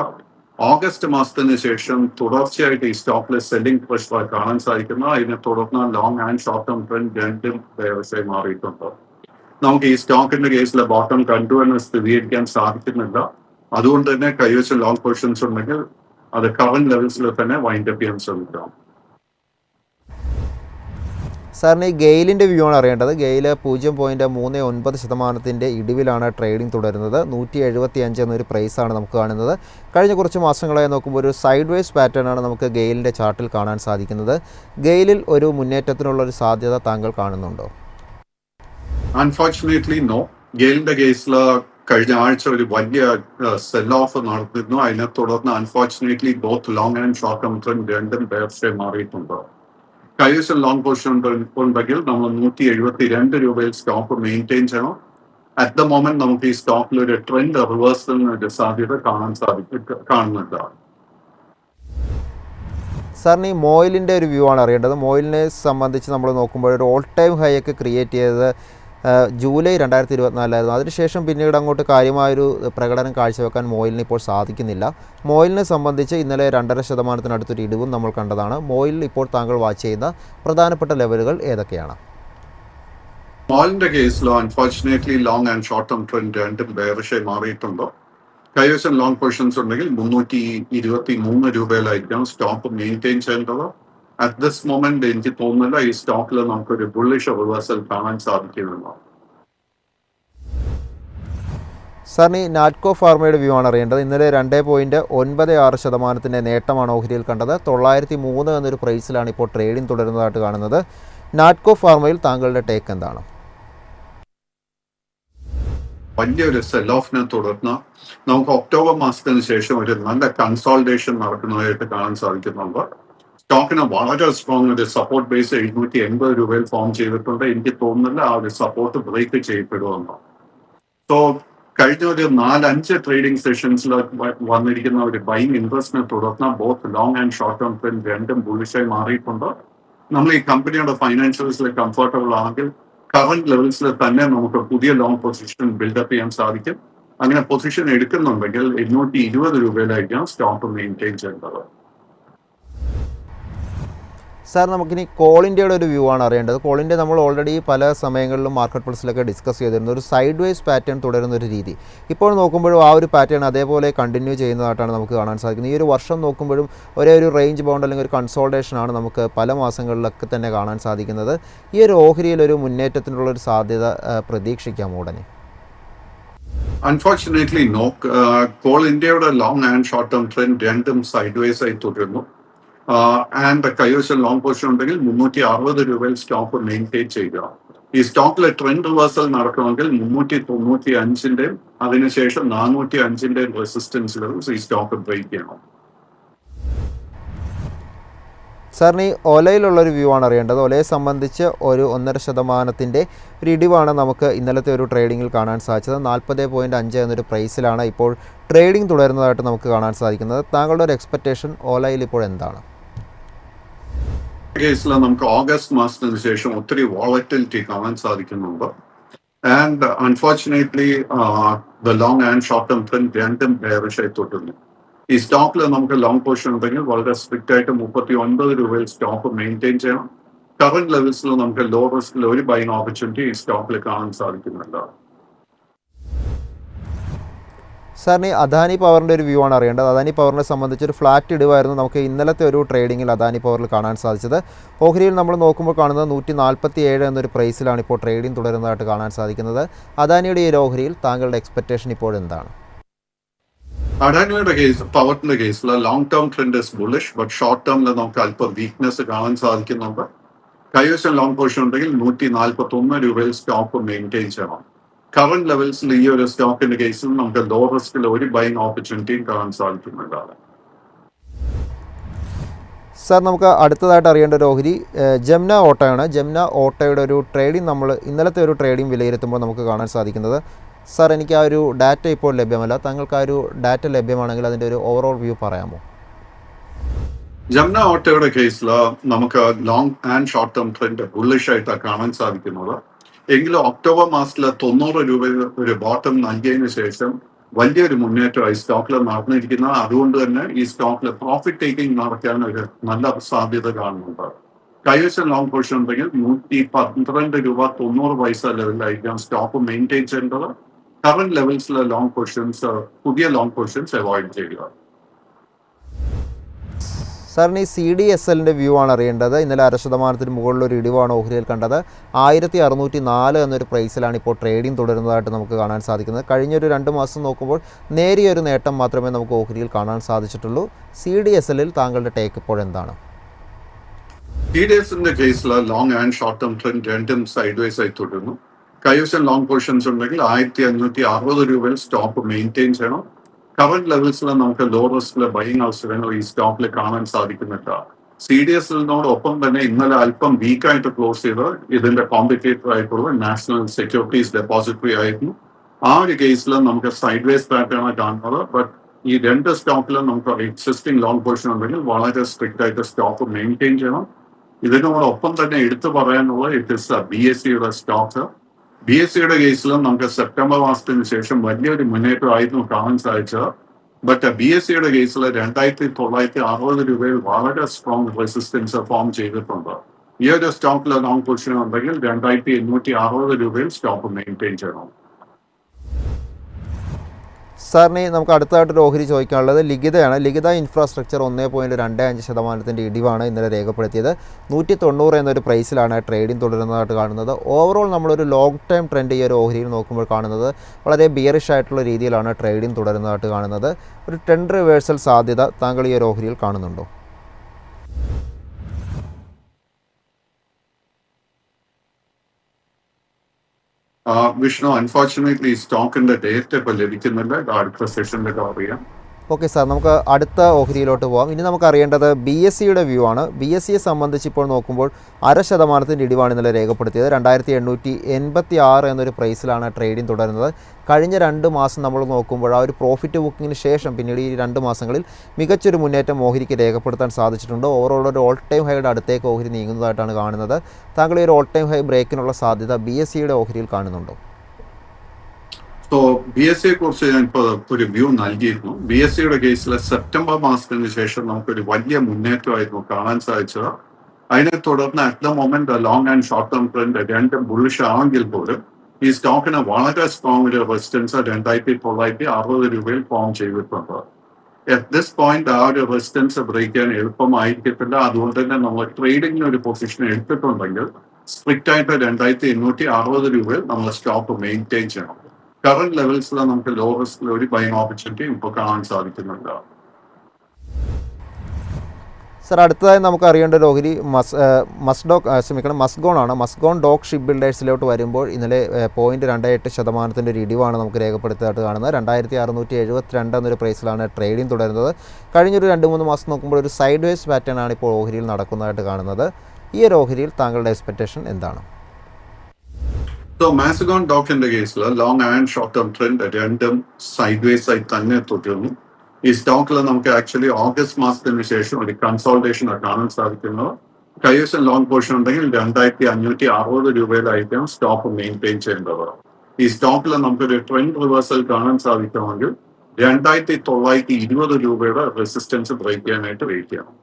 S3: ഓഗസ്റ്റ് മാസത്തിന് ശേഷം തുടർച്ചയായിട്ട് ഈ സ്റ്റോക്കിലെ സെല്ലിംഗ് പ്രഷർ കാണാൻ സാധിക്കുന്ന അതിനെ തുടർന്ന് long and short term trend രണ്ടും വ്യവസായി മാറിയിട്ടുണ്ട്. നമുക്ക് ഈ സ്റ്റോക്കിന്റെ കേസിലെ ബോട്ടം കണ്ടു എന്ന് സ്ഥിരീകരിക്കാൻ സാധിക്കുന്നില്ല. അതുകൊണ്ട് തന്നെ കൈവശം ലോങ് പൊസിഷൻസ് ഉണ്ടെങ്കിൽ അത് കറന്റ് ലെവൽസിൽ തന്നെ വൈൻഡപ്പ് ചെയ്യാൻ ശ്രമിക്കാം.
S2: സാറിന് ഈ ഗെയിലിന്റെ വ്യൂ ആണ് അറിയേണ്ടത്. ഗെയിൽ പൂജ്യം പോയിന്റ് മൂന്ന് ഒൻപത് ശതമാനത്തിന്റെ ഇടിവിലാണ് ട്രേഡിംഗ് തുടരുന്നത്. നൂറ്റി എഴുപത്തി അഞ്ച് എന്നൊരു പ്രൈസാണ് നമുക്ക് കാണുന്നത്. കഴിഞ്ഞ കുറച്ച് മാസങ്ങളായി നോക്കുമ്പോൾ ഒരു സൈഡ് വേസ് പാറ്റേൺ ആണ് നമുക്ക് ഗെയിലിന്റെ ചാർട്ടിൽ കാണാൻ സാധിക്കുന്നത്. ഗെയിലിൽ ഒരു മുന്നേറ്റത്തിനുള്ള ഒരു സാധ്യത താങ്കൾ കാണുന്നുണ്ടോ?
S3: അൺഫോർച്ചുനേറ്റ്ലി നോ ഗെയിലിന്റെ കേസിൽ കഴിഞ്ഞ ആഴ്ച ഒരു വലിയ സെൽ ഓഫ് നടന്നിരുന്നു. അതിനെ തുടർന്ന് unfortunately both long and short term trend രണ്ടും ബേർഷെ മാറിയിട്ടുണ്ട്. കൈവശം ലോങ് പൊസിഷൻ ഉണ്ടെങ്കിൽ നമ്മൾ നൂറ്റി എഴുപത്തി രണ്ട് രൂപയിൽ സ്റ്റോക്ക് മെയിന്റെയിൻ ചെയ്യണം. അറ്റ് ദ മോമെന്റ് നമുക്ക് ഈ സ്റ്റോക്കിൽ ഒരു ട്രെൻഡ് റിവേഴ്സലിന് സാധ്യത കാണാൻ സാധിക്കും കാണുന്നുണ്ട്.
S2: സാറിന് ഈ മോയിലിന്റെ ഒരു വ്യൂ ആണ് അറിയേണ്ടത്. മോയിലിനെ സംബന്ധിച്ച് നമ്മൾ നോക്കുമ്പോൾ ഒരു ഓൾ ടൈം ഹൈ ഒക്കെ ക്രിയേറ്റ് ചെയ്തത് ജൂലൈ രണ്ടായിരത്തി ഇരുപത്തിനാലായിരുന്നു അതിനുശേഷം പിന്നീട് അങ്ങോട്ട് കാര്യമായൊരു പ്രകടനം കാഴ്ചവെക്കാൻ മോയിലിന് ഇപ്പോൾ സാധിക്കുന്നില്ല. മോയിലിനെ സംബന്ധിച്ച് ഇന്നലെ രണ്ടര ശതമാനത്തിനടുത്തൊരു ഇടിവും നമ്മൾ കണ്ടതാണ്. മോയിലിൽ ഇപ്പോൾ താങ്കൾ വാച്ച് ചെയ്യുന്ന പ്രധാനപ്പെട്ട ലെവലുകൾ ഏതൊക്കെയാണ്?
S3: മോയിലിന്റെ കേസിലോ unfortunately long and short term trend രണ്ടും ബേറിഷായി മാറിയിട്ടുണ്ടോ? കൈവശം ലോങ് പൊസിഷൻസ് ഉണ്ടെങ്കിൽ മുന്നൂറ്റി ഇരുപത്തി മൂന്ന് രൂപയിലായിരിക്കണം സ്റ്റോപ്പ് മെയിന്റെയിൻ ചെയ്യേണ്ടത്. അറ്റ് ദിസ് മൊമെന്റ് എനിക്ക് തോന്നുന്നില്ല ഈ സ്റ്റോക്കിൽ നമുക്കൊരു ബുള്ളിഷ് റിവേഴ്സൽ കാണാൻ സാധിക്കുന്നുണ്ടോ
S2: സാറിന് ഈ നാറ്റ്കോ ഫാർമയുടെ വ്യൂ ആണ് അറിയേണ്ടത്. ഇന്നലെ രണ്ട് പോയിന്റ് ഒൻപത് ആറ് ശതമാനത്തിന്റെ നേട്ടമാണ് ഓഹരിയിൽ കണ്ടത്. തൊള്ളായിരത്തി മൂന്ന് എന്നൊരു പ്രൈസിലാണ് ഇപ്പോൾ ട്രേഡിംഗ് തുടരുന്നതായിട്ട് കാണുന്നത്. നാറ്റ്കോ ഫാർമയിൽ താങ്കളുടെ ടേക്ക് എന്താണ്?
S3: വലിയൊരു സെൽ ഓഫിനെ തുടർന്ന് നമുക്ക് ഒക്ടോബർ മാസത്തിന് ശേഷം ഒരു നല്ല കൺസോൾട്ടേഷൻ നടക്കുന്നതായിട്ട് കാണാൻ സാധിക്കുന്നുണ്ട്. സ്റ്റോക്കിന് വളരെ സ്ട്രോങ് ഒരു സപ്പോർട്ട് ബേസ് എഴുന്നൂറ്റി എൺപത് രൂപയിൽ ഫോം ചെയ്തിട്ടുണ്ട്. എനിക്ക് തോന്നുന്നില്ല ആ ഒരു സപ്പോർട്ട് ബ്രേക്ക് ചെയ്യപ്പെടുമെന്ന്. സോ കഴിഞ്ഞ ഒരു നാലഞ്ച് ട്രേഡിംഗ് സെഷൻസിൽ വന്നിരിക്കുന്ന ഒരു ബൈങ് ഇൻട്രസ്റ്റിനെ തുടർന്ന് both long and short term trend രണ്ടും ബുള്ളിഷായി മാറിയിട്ടുണ്ട്. നമ്മൾ ഈ കമ്പനിയുടെ ഫൈനാൻഷ്യൽസിൽ കംഫർട്ടബിൾ ആണെങ്കിൽ കറന്റ് ലെവൽസിൽ തന്നെ നമുക്ക് പുതിയ ലോങ് പൊസിഷൻ ബിൽഡപ്പ് ചെയ്യാൻ സാധിക്കും. അങ്ങനെ പൊസിഷൻ എടുക്കുന്നുണ്ടെങ്കിൽ എണ്ണൂറ്റി ഇരുപത് രൂപയിലായിരിക്കാം സ്റ്റോക്ക് മെയിന്റെയിൻ ചെയ്യേണ്ടത്.
S2: സാർ നമുക്കിനി കോൾ ഇന്ത്യയുടെ ഒരു വ്യൂ ആണ് അറിയേണ്ടത്. കോൾ നമ്മൾ ഓൾറെഡി പല സമയങ്ങളിലും മാർക്കറ്റ് പ്ലേസിലൊക്കെ ഡിസ്കസ് ചെയ്തിരുന്ന. ഒരു സൈഡ് വൈസ് പാറ്റേൺ തുടരുന്ന ഒരു രീതി. ഇപ്പോൾ നോക്കുമ്പോഴും ആ ഒരു പാറ്റേൺ അതേപോലെ കണ്ടിന്യൂ ചെയ്യുന്നതായിട്ടാണ് നമുക്ക് കാണാൻ സാധിക്കുന്നത്. ഈ ഒരു വർഷം നോക്കുമ്പോഴും ഒരേ ഒരു റേഞ്ച് ബൗണ്ട് അല്ലെങ്കിൽ ഒരു കൺസോൾട്ടേഷൻ ആണ് നമുക്ക് പല മാസങ്ങളിലൊക്കെ തന്നെ കാണാൻ സാധിക്കുന്നത്. ഈ ഒരു ഓഹരിയിൽ ഒരു മുന്നേറ്റത്തിനുള്ള ഒരു സാധ്യത പ്രതീക്ഷിക്കാം ഉടനെ.
S3: അൺഫോർച്ചുനേറ്റ്ലി നോ കോൾ ഇന്ത്യയുടെ long and short term trend രണ്ടും സൈഡ് വൈസ് ആയി തുടരുന്നു. ആൻഡ് കൈവശം ലോങ് പൊസിഷൻ ഉണ്ടെങ്കിൽ മുന്നൂറ്റി അറുപത് രൂപയിൽ സ്റ്റോക്ക് മെയിന്റെയിൻ ചെയ്യുക. ഈ സ്റ്റോക്കിലെ ട്രെൻഡ് റിവേഴ്സൽ നടക്കണമെങ്കിൽ മുന്നൂറ്റി തൊണ്ണൂറ്റി അഞ്ചിന്റെയും അതിനുശേഷം നാനൂറ്റി അഞ്ചിന്റെയും റെസിസ്റ്റൻസ് ലെവൽസ് ഈ സ്റ്റോക്ക് ബ്രേക്ക് ചെയ്യണം.
S2: സാറിന് ഈ ഒലയിലുള്ളൊരു വ്യൂ ആണ് അറിയേണ്ടത്. ഒലയെ സംബന്ധിച്ച് ഒരു ഒന്നര ശതമാനത്തിന്റെ ഒരു ഇടിവാണ് നമുക്ക് ഇന്നലത്തെ ഒരു ട്രേഡിങ്ങിൽ കാണാൻ സാധിച്ചത്. നാൽപ്പത് പോയിന്റ് അഞ്ച് എന്നൊരു പ്രൈസിലാണ് ഇപ്പോൾ ട്രേഡിംഗ് തുടരുന്നതായിട്ട് നമുക്ക് കാണാൻ സാധിക്കുന്നത്. താങ്കളുടെ ഒരു എക്സ്പെക്റ്റേഷൻ ഓലയിൽ ഇപ്പോൾ എന്താണ്?
S3: കേസിൽ നമുക്ക് ഓഗസ്റ്റ് മാസത്തിന് ശേഷം ഒത്തിരി വോളറ്റിലിറ്റി കാണാൻ സാധിക്കുന്നുണ്ട്. And unfortunately the long and short term trend രണ്ടും ബെയറിഷ് തൊട്ടുന്നു ഈ സ്റ്റോക്കിൽ നമുക്ക് ലോങ് പൊസിഷൻ ഉണ്ടെങ്കിൽ വളരെ സ്ട്രിക്റ്റ് ആയിട്ട് മുപ്പത്തി ഒൻപത് രൂപയിൽ സ്റ്റോക്ക് മെയിന്റെയിൻ ചെയ്യണം. കറന്റ് ലെവൽസിൽ നമുക്ക് ലോ റിസ്കിൽ ഒരു ബൈങ് ഓപ്പർച്യൂണിറ്റി ഈ സ്റ്റോക്കിൽ കാണാൻ സാധിക്കുന്നുണ്ട്.
S2: സാറിന് അദാനി പവറിന്റെ ഒരു വ്യൂ ആണ് അറിയേണ്ടത്. അദാനി പവറിനെ സംബന്ധിച്ച് ഒരു ഫ്ലാറ്റ് ഇടിവായിരുന്നു നമുക്ക് ഇന്നലത്തെ ഒരു ട്രേഡിങ്ങിൽ അദാനി പവറിൽ കാണാൻ സാധിച്ചത്. ഓഹരിയിൽ നമ്മൾ നോക്കുമ്പോൾ കാണുന്നത് നൂറ്റി നാൽപ്പത്തി ഏഴ് എന്നൊരു പ്രൈസിലാണ് ഇപ്പോൾ ട്രേഡിംഗ് തുടരുന്നതായിട്ട് കാണാൻ സാധിക്കുന്നത്. അദാനിയുടെ ഈ ഓഹരിയിൽ താങ്കളുടെ എക്സ്പെക്റ്റേഷൻ ഇപ്പോൾ എന്താണ്?
S3: അഡാനിയുടെ കേസ് പവറിന്റെ കേസിൽ long term trend is bullish but short ടേമിൽ നമുക്ക് അല്പം വീക്ക്നെസ് കാണാൻ സാധിക്കുന്നുണ്ട്. കൈവശം ലോങ് പൊസിഷൻ ഉണ്ടെങ്കിൽ നൂറ്റി നാൽപ്പത്തി ഒന്ന് രൂപയിൽ സ്റ്റോക്ക് മെയിന്റെയിൻ ചെയ്യണം. കറന്റ് ലെവൽസിൽ ഈ ഒരു സ്റ്റോക്കിന്റെ കേസിൽ നമുക്ക് ലോ റിസ്കിൽ ഒരു ബൈങ് ഓപ്പർച്യൂണിറ്റിയും കാണാൻ സാധിക്കുന്നുണ്ടാവും
S2: സാർ നമുക്ക് അടുത്തതായിട്ട് അറിയേണ്ട ഒരു ഓഹരി ജംന ഓട്ടോയാണ് ജംന ഓട്ടോയുടെ ഒരു ട്രേഡിംഗ് നമ്മൾ ഇന്നലത്തെ ഒരു ട്രേഡിംഗ് വിലയിരുത്തുമ്പോൾ നമുക്ക് കാണാൻ സാധിക്കുന്നത്. സാർ എനിക്ക് ആ ഒരു ഡാറ്റ ഇപ്പോൾ ലഭ്യമല്ല. താങ്കൾക്ക് ആ ഒരു ഡാറ്റ ലഭ്യമാണെങ്കിൽ അതിന്റെ ഒരു ഓവറോൾ വ്യൂ പറയാമോ?
S3: ജംന ഓട്ടോയുടെ കേസിൽ നമുക്ക് long and short term trend bullish ആയിട്ടാണ് കാണാൻ സാധിക്കുന്നത്. എങ്കിലും ഒക്ടോബർ മാസത്തിൽ തൊണ്ണൂറ് രൂപ ഒരു ബോട്ടം നൽകിയതിന് ശേഷം വലിയൊരു മുന്നേറ്റമായി സ്റ്റോക്കിൽ നടന്നിരിക്കുന്നത്. അതുകൊണ്ട് തന്നെ ഈ സ്റ്റോക്കിൽ പ്രോഫിറ്റ് ടേക്കിംഗ് നടക്കാൻ ഒരു നല്ല സാധ്യത കാണുന്നുണ്ട്. കൈവശം ലോങ് പൊസിഷൻ ഉണ്ടെങ്കിൽ നൂറ്റി പന്ത്രണ്ട് രൂപ തൊണ്ണൂറ് പൈസ ലെവലിലായിരിക്കാം സ്റ്റോക്ക് മെയിന്റെയിൻ ചെയ്യേണ്ടത്. കറന്റ് ലെവൽസിലെ ലോങ് പൊസിഷൻസ് പുതിയ ലോങ് പൊസിഷൻസ് അവോയ്ഡ് ചെയ്യുക.
S2: സാറിന് ഈ സി ഡി എസ് എല്ലിന്റെ വ്യൂ ആണ് അറിയേണ്ടത്. ഇന്നലെ അര ശതമാനത്തിന് മുകളിലൊരു ഇടിവാണ് ഓഹരിയിൽ കണ്ടത്. ആയിരത്തി അറുന്നൂറ്റി നാല് എന്നൊരു പ്രൈസിലാണ് ഇപ്പോൾ ട്രേഡിംഗ് തുടരുന്നതായിട്ട് നമുക്ക് കാണാൻ സാധിക്കുന്നത്. കഴിഞ്ഞൊരു രണ്ട് മാസം നോക്കുമ്പോൾ നേരിയൊരു നേട്ടം മാത്രമേ നമുക്ക് ഓഹരിയിൽ കാണാൻ സാധിച്ചിട്ടുള്ളൂ. സി ഡി എസ് എല്ലിൽ താങ്കളുടെ ടേക്ക് ഇപ്പോൾ എന്താണ്?
S3: സി ഡി എസിന്റെ കേസിൽ long and short term trend രണ്ടും സൈഡ് വൈസ് ആയി തുടരുന്നു. കൈവശം ലോങ് പൊസിഷൻസ് ഉണ്ടെങ്കിൽ ആയിരത്തി അഞ്ഞൂറ്റി അറുപത് രൂപയിൽ സ്റ്റോപ്പ് മെയിന്റെയിൻ ചെയ്യണം. കറന്റ് ലെവൽസിൽ നമുക്ക് ലോ റിസ്കിലെ ബൈങ് അവസരങ്ങൾ ഈ സ്റ്റോക്കിൽ കാണാൻ സാധിക്കുന്നില്ല. സി ഡി എസിനോടൊപ്പം തന്നെ ഇന്നലെ അല്പം വീക്കായിട്ട് ക്ലോസ് ചെയ്ത് ഇതിന്റെ കോംപ്ലിക്കേറ്റഡ് ആയിട്ടുള്ള നാഷണൽ സെക്യൂരിറ്റീസ് ഡെപ്പോസിറ്ററി ആയിരുന്നു. ആ ഒരു കേസിൽ നമുക്ക് സൈഡ് വേസ് പാറ്റേണാണ് കാണുന്നത്. ബട്ട് ഈ രണ്ട് സ്റ്റോക്കിലും നമുക്ക് എക്സിസ്റ്റിംഗ് ലോങ് പൊസിഷൻ ഉണ്ടെങ്കിൽ വളരെ സ്ട്രിക്റ്റ് ആയിട്ട് സ്റ്റോക്ക് മെയിന്റെയിൻ ചെയ്യണം. ഇതിനോടൊപ്പം തന്നെ എടുത്തു പറയാനുള്ള ഇറ്റ് ഇസ് ബി എസ് സിയുടെ സ്റ്റോക്ക് ബി എസ് സിയുടെ കേസിലും നമുക്ക് സെപ്റ്റംബർ മാസത്തിന് ശേഷം വലിയൊരു മുന്നേറ്റമായിരുന്നു കാണാൻ സാധിച്ചത്. ബട്ട് ബി എസ് സിയുടെ കേസിൽ രണ്ടായിരത്തി തൊള്ളായിരത്തി അറുപത് രൂപയിൽ വളരെ സ്ട്രോങ് റെസിസ്റ്റൻസ് ഫോം ചെയ്തിട്ടുണ്ട്. ഈ ഒരു സ്റ്റോക്കിൽ ലോങ് പൊസിഷൻ ഉണ്ടെങ്കിൽ രണ്ടായിരത്തി എണ്ണൂറ്റി അറുപത് രൂപയിൽ സ്റ്റോക്ക് മെയിന്റെയിൻ ചെയ്യണം.
S2: സാറിന് നമുക്ക് അടുത്തതായിട്ടൊരു ഓഹരി ചോദിക്കാനുള്ളത് ലിഖിതയാണ്. ലിഖിത ഇൻഫ്രാസ്ട്രക്ചർ ഒന്നേ പോയിന്റ് രണ്ട് അഞ്ച് ശതമാനത്തിന്റെ ഇടിവാണ് ഇന്നലെ രേഖപ്പെടുത്തിയത്. നൂറ്റി തൊണ്ണൂറ് എന്നൊരു പ്രൈസിലാണ് ട്രേഡിംഗ് തുടരുന്നതായിട്ട് കാണുന്നത്. ഓവറോൾ നമ്മളൊരു ലോങ് ടൈം ട്രെൻഡ് ഈ ഒരു ഓഹരിയിൽ നോക്കുമ്പോൾ കാണുന്നത് വളരെ ബിയറിഷ് ആയിട്ടുള്ള രീതിയിലാണ് ട്രേഡിംഗ് തുടരുന്നതായിട്ട് കാണുന്നത്. ഒരു ട്രെൻഡ് റിവേഴ്സൽ സാധ്യത താങ്കൾ ഈ ഒരു ഓഹരിയിൽ കാണുന്നുണ്ടോ?
S3: വിഷ്ണു അൺഫോർച്ചുനേറ്റ്ലി സ്റ്റോക്കിന്റെ ഡേറ്റ് ഇപ്പൊ ലഭിക്കുന്നില്ല. അടുത്ത സെഷനിലൊക്കെ അറിയാം
S2: ഓക്കെ സാർ നമുക്ക് അടുത്ത ഓഹരിയിലോട്ട് പോകാം ഇനി നമുക്ക് അറിയേണ്ടത് ബി എസ് സിയുടെ വ്യൂ ആണ്. ബി എസ് സിയെ സംബന്ധിച്ച് ഇപ്പോൾ നോക്കുമ്പോൾ അര ശതമാനത്തിന്റെ ഇടിവാണ് ഇന്നലെ രേഖപ്പെടുത്തിയത്. രണ്ടായിരത്തി എണ്ണൂറ്റി എൺപത്തി ആറ് എന്നൊരു പ്രൈസിലാണ് ട്രേഡിംഗ് തുടരുന്നത്. കഴിഞ്ഞ രണ്ട് മാസം നമ്മൾ നോക്കുമ്പോൾ ആ ഒരു പ്രോഫിറ്റ് ബുക്കിങ്ങിന് ശേഷം പിന്നീട് ഈ രണ്ട് മാസങ്ങളിൽ മികച്ചൊരു മുന്നേറ്റം ഓഹരിക്ക് രേഖപ്പെടുത്താൻ സാധിച്ചിട്ടുണ്ട്. ഓവറോൾ ഒരു ഓൾ ടൈം ഹൈയുടെ അടുത്തേക്ക് ഓഹരി നീങ്ങുന്നതായിട്ടാണ് കാണുന്നത്. താങ്കൾ ഈ ഒരു ഓൾ ടൈം ഹൈ ബ്രേക്കിനുള്ള സാധ്യത ബി എസ് സിയുടെ ഓഹരിയിൽ കാണുന്നുണ്ടോ?
S3: സോ ബി എസ് സിയെ കുറിച്ച് ഞാൻ ഇപ്പോൾ ഒരു വ്യൂ നൽകിയിരുന്നു. ബി എസ് സിയുടെ കേസിൽ സെപ്റ്റംബർ മാസത്തിന് ശേഷം നമുക്കൊരു വലിയ മുന്നേറ്റമായിരുന്നു കാണാൻ സാധിച്ചത്. അതിനെ തുടർന്ന് at the moment long and short term trend രണ്ടും ബുള്ളിഷ് ആണെങ്കിൽ പോലും ഈ സ്റ്റോക്കിന് വളരെ സ്ട്രോങ് ഒരു റെസിസ്റ്റൻസ് രണ്ടായിരത്തി തൊള്ളായിരത്തി അറുപത് രൂപയിൽ ഫോം ചെയ്തിട്ടുണ്ട്. അറ്റ് ദിസ് പോയിന്റ് ആ ഒരു റെസിസ്റ്റൻസ് ബ്രേക്ക് ചെയ്യാൻ എളുപ്പമായിരിക്കത്തില്ല. അതുകൊണ്ട് തന്നെ നമ്മൾ ട്രേഡിംഗിന് ഒരു പൊസിഷൻ എടുത്തിട്ടുണ്ടെങ്കിൽ സ്ട്രിക്റ്റ് ആയിട്ട് രണ്ടായിരത്തി എണ്ണൂറ്റി അറുപത് രൂപയിൽ നമ്മൾ സ്റ്റോക്ക് മെയിന്റെയിൻ ചെയ്യണം. കറന്റ് ലെവൽസിൽ നമുക്ക് ലോ റിസ്കിൽ ഒരു ബൈങ് ഓപ്പർച്യൂണിറ്റി ഇപ്പോൾ കാണാൻ സാധിക്കുന്നുണ്ട്.
S2: സർ അടുത്തതായി നമുക്ക് അറിയേണ്ട ഒരു ഓഹരി മസ് മസ്ഡോ ക്ഷമിക്കണം മസ്ഗോൺ ആണ്. മസ്ഗോൺ ഡോക്ക് ഷിപ്പ് ബിൽഡേഴ്സിലോട്ട് വരുമ്പോൾ ഇന്നലെ പോയിന്റ് രണ്ട് എട്ട് ശതമാനത്തിന്റെ ഒരു ഇടിവാണ് നമുക്ക് രേഖപ്പെടുത്തിയതായിട്ട് കാണുന്നത്. രണ്ടായിരത്തി അറുന്നൂറ്റി എഴുപത്തിരണ്ട് എന്നൊരു പ്രൈസിലാണ് ട്രേഡിംഗ് തുടരുന്നത്. കഴിഞ്ഞൊരു രണ്ട് മൂന്ന് മാസം നോക്കുമ്പോൾ ഒരു സൈഡ് വേസ് പാറ്റേൺ ആണ് ഇപ്പോൾ ഓഹരിയിൽ നടക്കുന്നതായിട്ട് കാണുന്നത്. ഈ ഒരു ഓഹരിയിൽ താങ്കളുടെ എക്സ്പെക്റ്റേഷൻ എന്താണ്?
S3: സോ മാസഗോൺ ഡോക്കിന്റെ കേസിൽ long and short term trend രണ്ടും സൈഡ് വേസ് ആയി തന്നെ തുടരുന്നു. ഈ സ്റ്റോക്കിൽ നമുക്ക് ആക്ച്വലി ഓഗസ്റ്റ് മാസത്തിന് ശേഷം ഒരു കൺസോൾട്ടേഷൻ കാണാൻ സാധിക്കുന്നത് കൈവശം ലോങ് പോർഷൻ ഉണ്ടെങ്കിൽ രണ്ടായിരത്തി അഞ്ഞൂറ്റി അറുപത് രൂപയിലായിരിക്കും സ്റ്റോക്ക് മെയിന്റെയിൻ ചെയ്യേണ്ടത്. ഈ സ്റ്റോക്കിൽ നമുക്കൊരു ട്രെൻഡ് റിവേഴ്സൽ കാണാൻ സാധിക്കുമെങ്കിൽ രണ്ടായിരത്തി തൊള്ളായിരത്തി ഇരുപത് രൂപയുടെ റെസിസ്റ്റൻസ് ബ്രേക്ക് ചെയ്യാനായിട്ട് വെയിറ്റ് ചെയ്യണം.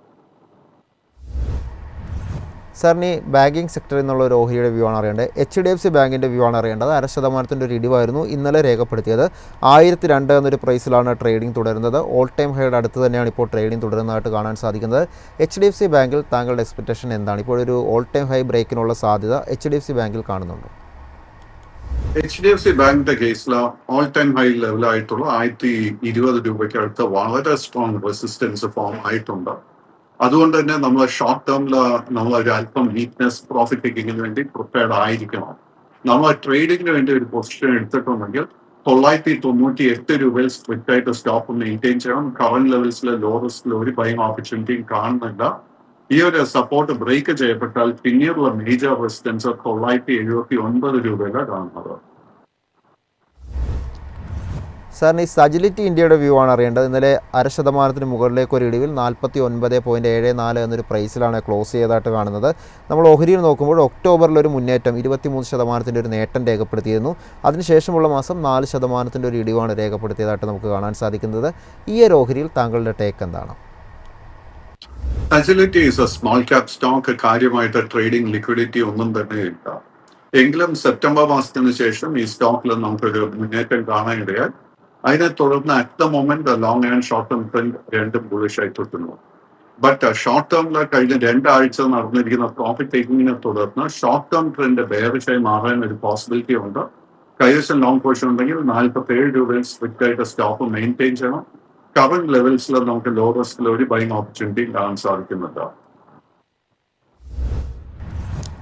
S2: സാറിന് ഈ ബാങ്കിങ് സെക്ടറിൽ നിന്നുള്ള ഒരു ഓഹരിയുടെ വ്യൂ ആണ് അറിയേണ്ടത്. എച്ച് ഡി എഫ് സി ബാങ്കിന്റെ വ്യൂ ആണ് അറിയേണ്ടത്. അര ശതമാനത്തിന്റെ ഒരു ഇടിവായിരുന്നു ഇന്നലെ രേഖപ്പെടുത്തിയത്. ആയിരത്തി രണ്ട് എന്നൊരു പ്രൈസിലാണ് ട്രേഡിംഗ് തുടരുന്നത്. ഓൾ ടൈം ഹൈയുടെ അടുത്ത് തന്നെയാണ് ഇപ്പോൾ ട്രേഡിംഗ് തുടരുന്നതായിട്ട് കാണാൻ സാധിക്കുന്നത്. എച്ച് ഡി എഫ് സി ബാങ്കിൽ താങ്കളുടെ എക്സ്പെക്റ്റേഷൻ എന്താണ്? ഇപ്പോൾ ഒരു ഓൾ ടൈം ഹൈ ബ്രേക്കിനുള്ള സാധ്യത എച്ച് ഡി എഫ് സി ബാങ്കിൽ കാണുന്നുണ്ട്?
S3: എച്ച് ഡി എഫ് സി ബാങ്കിന്റെ കേസിൽ ഓൾ ടൈം ഹൈ ലെവലായിട്ടുള്ള ആയിരത്തി ഇരുപത് രൂപയ്ക്ക് അടുത്ത് വളരെ സ്ട്രോങ് റെസിസ്റ്റൻസ് ഫോം ആയിട്ടുണ്ട്. അതുകൊണ്ട് തന്നെ നമ്മൾ ഷോർട്ട് ടേമിൽ നമ്മൾ ഒരു അല്പം വീക്ക്നെസ് പ്രോഫിറ്റ് ടേക്കിങ്ങിന് വേണ്ടി പ്രിപ്പയർഡ് ആയിരിക്കണം. നമ്മൾ ട്രേഡിങ്ങിന് വേണ്ടി ഒരു പൊസിഷൻ എടുത്തിട്ടുണ്ടെങ്കിൽ തൊള്ളായിരത്തി തൊണ്ണൂറ്റി എട്ട് രൂപയിൽ സ്ട്രിക്റ്റ് ആയിട്ട് സ്റ്റോപ്പ് മെയിന്റെയിൻ ചെയ്യണം. കറന്റ് ലെവൽസിലെ ലോ റിസ്കിൽ ഒരു ബൈങ് ഓപ്പർച്യൂണിറ്റിയും കാണുന്നില്ല. ഈ ഒരു സപ്പോർട്ട് ബ്രേക്ക് ചെയ്യപ്പെട്ടാൽ പിന്നീടുള്ള മേജർ റെസിസ്റ്റൻസ് തൊള്ളായിരത്തി എഴുപത്തി ഒൻപത് രൂപയിലാണ് കാണുന്നത്.
S2: സാറിന് ഈ സജിലിറ്റി ഇന്ത്യയുടെ വ്യൂ ആണ് അറിയേണ്ടത്. ഇന്നലെ അര ശതമാനത്തിന് മുകളിലേക്ക് ഒരു ഇടിവിൽ നാൽപ്പത്തി ഒൻപത് പോയിന്റ് ഏഴ് നാല് എന്നൊരു പ്രൈസിലാണ് ക്ലോസ് ചെയ്തതായിട്ട് കാണുന്നത്. നമ്മൾ ഓഹരിയിൽ നോക്കുമ്പോൾ ഒക്ടോബറിൽ ഒരു മുന്നേറ്റം ഇരുപത്തിമൂന്ന് ശതമാനത്തിന്റെ ഒരു നേട്ടം രേഖപ്പെടുത്തിയിരുന്നു. അതിനുശേഷമുള്ള മാസം നാല് ശതമാനത്തിന്റെ ഒരു ഇടിവാണ് രേഖപ്പെടുത്തിയതായിട്ട് നമുക്ക് കാണാൻ സാധിക്കുന്നത്. ഈ ഒരു ഓഹരിയിൽ താങ്കളുടെ ടേക്ക് എന്താണ്?
S3: Facility is a small cap stock കാര്യമായിട്ട് ട്രേഡിംഗ് ലിക്വിഡിറ്റി ഒന്നും തന്നെ ഇല്ല. എങ്കിലും സെപ്റ്റംബർ മാസത്തിന് ശേഷം ഈ സ്റ്റോക്കിൽ നമുക്കൊരു മുന്നേറ്റം കാണാനിടയാൽ അതിനെ തുടർന്ന് at the moment long and short term trend രണ്ടും ബുളിഷ് ആയി തുടരുന്നു ബട്ട് ഷോർട്ട് ടേമിൽ കഴിഞ്ഞ രണ്ടാഴ്ച നടന്നിരിക്കുന്ന പ്രോഫിറ്റ് ടേക്കിങ്ങിനെ തുടർന്ന് ഷോർട്ട് ടേം ട്രെൻഡ് ബേറിഷായി മാറാൻ ഒരു പോസിബിലിറ്റി ഉണ്ട്. കൈവശം ലോങ് പൊസിഷൻ ഉണ്ടെങ്കിൽ നാൽപ്പത്തി ഏഴ് രൂപയിൽ സ്ട്രിക്റ്റ് ആയിട്ട് സ്റ്റോപ്പ് മെയിന്റെയിൻ ചെയ്യണം. കറന്റ് ലെവൽസിൽ നമുക്ക് ലോ റിസ്കിൽ ഒരു ബൈങ് ഓപ്പർച്യൂണിറ്റി കാണാൻ സാധിക്കുന്നുണ്ട്.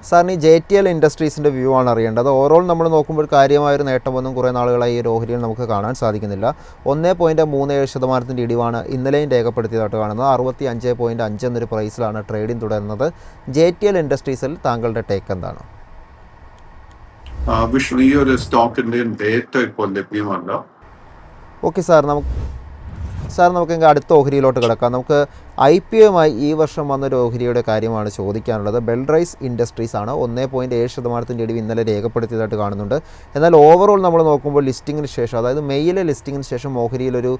S2: സാറിന് ഈ ജെ ടി എൽ ഇൻഡസ്ട്രീസിന്റെ വ്യൂ ആണ് അറിയേണ്ടത്. ഓവറോൾ നമ്മൾ നോക്കുമ്പോൾ കാര്യമായൊരു നേട്ടമൊന്നും കുറേ നാളുകളായി ഈ ഓഹരിയിൽ നമുക്ക് കാണാൻ സാധിക്കുന്നില്ല. ഒന്നേ പോയിന്റ് മൂന്ന് ഏഴ് ശതമാനത്തിന്റെ ഇടിവാണ് ഇന്നലെയും രേഖപ്പെടുത്തിയതായിട്ട് കാണുന്നത്. അറുപത്തി അഞ്ച് പോയിന്റ് അഞ്ച് എന്നൊരു പ്രൈസിലാണ് ട്രേഡിംഗ് തുടരുന്നത്. ജെ ടി എൽ ഇൻഡസ്ട്രീസിൽ താങ്കളുടെ ടേക്ക് എന്താണ്?
S3: ആ, വിഷ്ണു ഈ ഒരു സ്റ്റോക്കിന്റെ ഡേറ്റ ഇപ്പോൾ ലഭ്യമല്ല
S2: ഓക്കെ സാർ നമുക്ക് സാർ നമുക്ക് അടുത്ത ഓഹരിയിലോട്ട് കിടക്കാം. നമുക്ക് ഐ പി ഒയുമായി ഈ വർഷം വന്ന ഓഹരിയുടെ കാര്യമാണ് ചോദിക്കാനുള്ളത്. ബെൽറൈസ് ഇൻഡസ്ട്രീസ് ആണ്. ഒന്നേ പോയിന്റ് ഏഴ് ശതമാനത്തിന്റെ ഇടിവ് ഇന്നലെ രേഖപ്പെടുത്തിയതായിട്ട് കാണുന്നുണ്ട്. എന്നാൽ ഓവറോൾ നമ്മൾ നോക്കുമ്പോൾ ലിസ്റ്റിങ്ങിന് ശേഷം അതായത് മെയ്യിലെ ലിസ്റ്റിങ്ങിന് ശേഷം ഓഹരിയിൽ ഒരു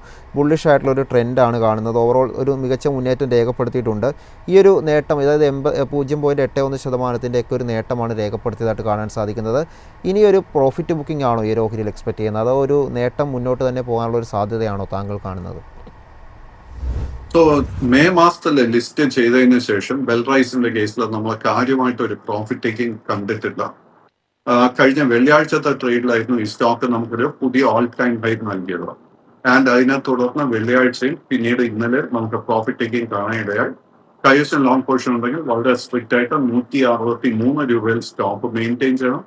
S2: ആയിട്ടുള്ള ഒരു ട്രെൻഡാണ് കാണുന്നത്. ഓവറോൾ ഒരു മികച്ച മുന്നേറ്റം രേഖപ്പെടുത്തിയിട്ടുണ്ട്. ഈ ഒരു നേട്ടം അതായത് എൺപത് പൂജ്യം പോയിന്റ് എട്ട് ഒന്ന് ശതമാനത്തിന്റെ ഒക്കെ ഒരു നേട്ടമാണ് രേഖപ്പെടുത്തിയതായിട്ട് കാണാൻ സാധിക്കുന്നത്. ഇനി ഒരു പ്രോഫിറ്റ് ബുക്കിംഗ് ആണോ ഈ ഒരു ഓഹരിയിൽ എക്സ്പെക്ട് ചെയ്യുന്നത്? അതോ ഒരു നേട്ടം മുന്നോട്ട് തന്നെ പോകാനുള്ള ഒരു സാധ്യതയാണോ താങ്കൾ കാണുന്നത്?
S3: സോ മെയ് മാസത്തിൽ ലിസ്റ്റ് ചെയ്തതിന് ശേഷം ബെൽറൈസിന്റെ കേസിൽ നമ്മൾ കാര്യമായിട്ട് ഒരു പ്രോഫിറ്റ് ടേക്കിംഗ് കണ്ടിട്ടില്ല. കഴിഞ്ഞ വെള്ളിയാഴ്ചത്തെ ട്രേഡിലായിരുന്നു ഈ സ്റ്റോക്ക് നമുക്കൊരു പുതിയ ഓൾ ടൈം ഹൈ നൽകിയത്. ആൻഡ് അതിനെ തുടർന്ന് വെള്ളിയാഴ്ചയിൽ പിന്നീട് ഇന്നലെ നമുക്ക് പ്രോഫിറ്റ് ടേക്കിംഗ് കാണാനിടയായി കൈവശം ലോങ് പോർഷൻ ഉണ്ടെങ്കിൽ വളരെ സ്ട്രിക്റ്റ് ആയിട്ട് നൂറ്റി അറുപത്തി മൂന്ന് രൂപയിൽ സ്റ്റോക്ക് മെയിന്റെയിൻ ചെയ്യണം.